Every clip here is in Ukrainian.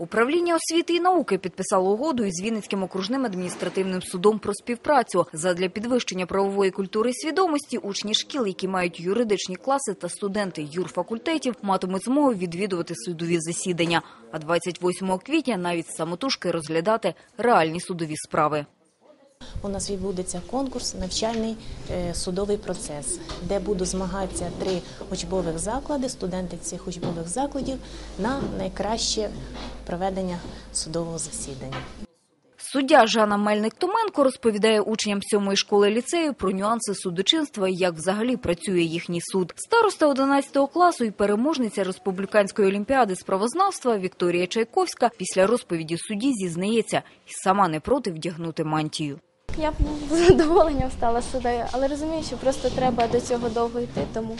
Управління освіти і науки підписало угоду із Вінницьким окружним адміністративним судом про співпрацю. Задля підвищення правової культури і свідомості учні шкіл, які мають юридичні класи та студенти юрфакультетів, матимуть змогу відвідувати судові засідання. А 28 квітня навіть самотужки розглядати реальні судові справи. У нас відбудеться конкурс навчальний е, судовий процес, де будуть змагатися три учбових заклади, студенти цих учбових закладів на найкраще проведення судового засідання. Суддя Жанна Мельник-Томенко розповідає учням сьомої школи ліцею про нюанси судочинства і як взагалі працює їхній суд. Староста 11 класу і переможниця республіканської олімпіади з правознавства Вікторія Чайковська після розповіді судді зізнається і сама не проти вдягнути мантію. Я б з задоволенням стала суддею, але розумію, що просто треба до цього довго йти, тому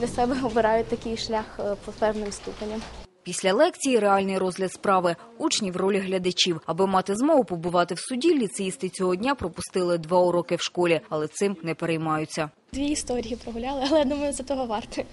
для себе обираю такий шлях е, по певним ступеням. Після лекції реальний розгляд справи учні в ролі глядачів. Аби мати змогу побувати в суді, ліцеїсти цього дня пропустили два уроки в школі, але цим не переймаються. Дві історії прогуляли, але я думаю, за того варте.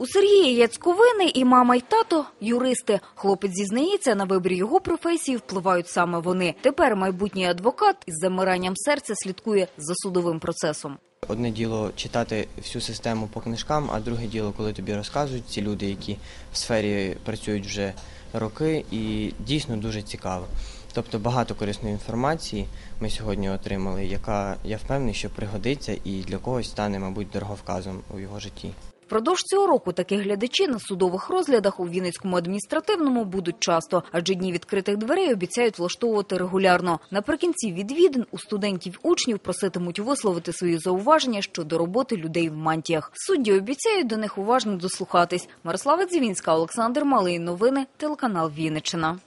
У Сергія Яцьковини і мама, й тато – юристи. Хлопець зізнається, на вибір його професії впливають саме вони. Тепер майбутній адвокат із замиранням серця слідкує за судовим процесом. Одне діло читати всю систему по книжкам, а друге діло, коли тобі розказують ці люди, які в сфері працюють вже роки, і дійсно дуже цікаво. Тобто багато корисної інформації ми сьогодні отримали, яка я впевнений, що пригодиться і для когось стане, мабуть, дороговказом у його житті. Впродовж цього року такі глядачі на судових розглядах у Вінницькому адміністративному будуть часто, адже дні відкритих дверей обіцяють влаштовувати регулярно. Наприкінці відвідин у студентів учнів проситимуть висловити свої зауваження щодо роботи людей в мантіях. Судді обіцяють до них уважно дослухатись. Мирослава Дзівінська, Олександр Малий. Новини телеканал Вінниччина.